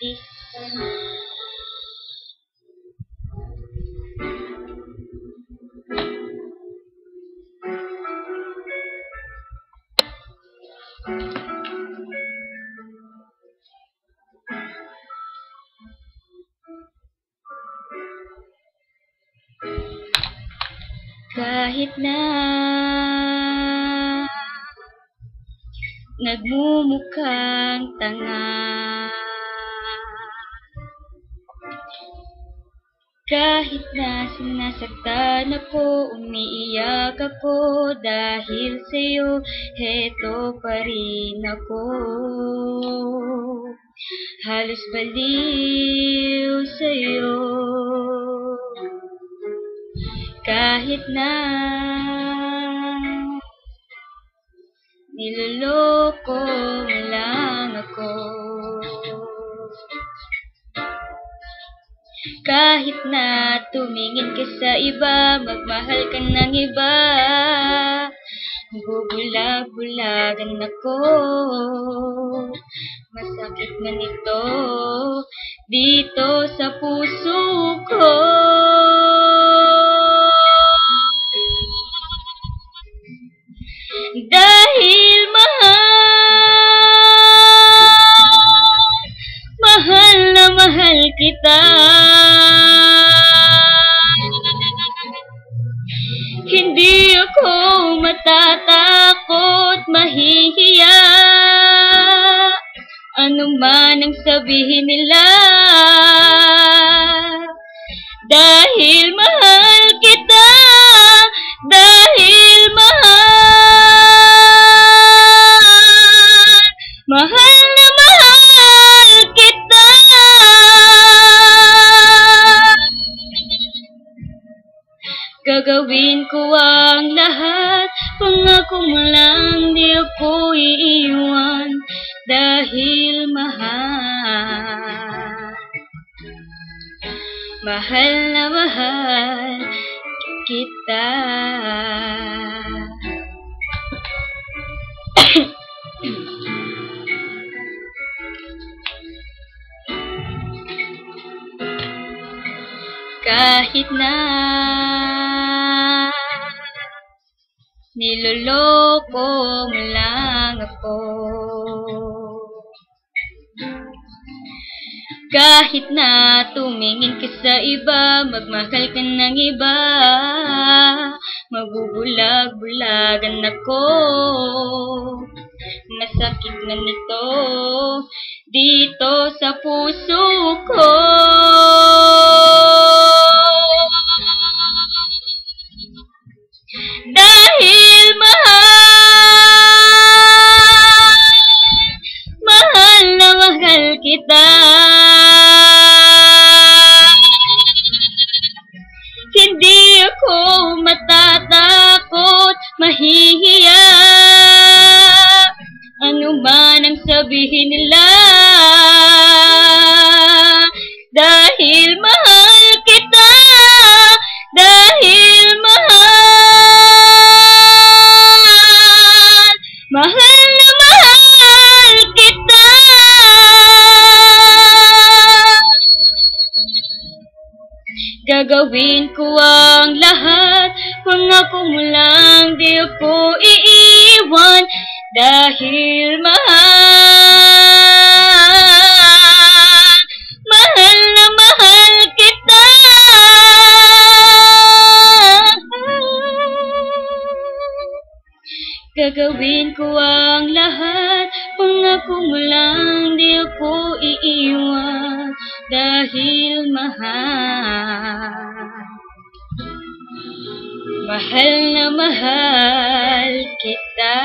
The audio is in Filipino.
This. Kahit na nagmumukhang tanga. Kahit na sinasaktan ako, umiiyak ako Dahil sa'yo, heto pa rin ako. Halos baliw sa'yo. Kahit na niloloko mo lang ako. Kahit na tumingin ka sa iba, magmahal ka ng iba. Bubulag-bulagan ako. Masakit man ito dito sa puso ko. Dahil mahihiya Ano man ang sabihin nila. Dahil mahal Gagawin ko ang lahat. Pangako mo lang di ako iiwan Dahil mahal. Mahal na mahal kita. Kahit na niloloko mo lang ako. Kahit na tumingin ka sa iba, magmahal ka ng iba. Magubulag-bulagan ako. Masakit na nito dito sa puso ko kita. Hindi ako matatakot, mahihiya. Ano man ang sabihin nila Gagawin ko ang lahat Pangako mo lang di ako iiwan Dahil mahal Mahal na mahal kita. Gagawin ko ang lahat Pangako mo lang di ako iiwan Dahil mahal Na mahal kita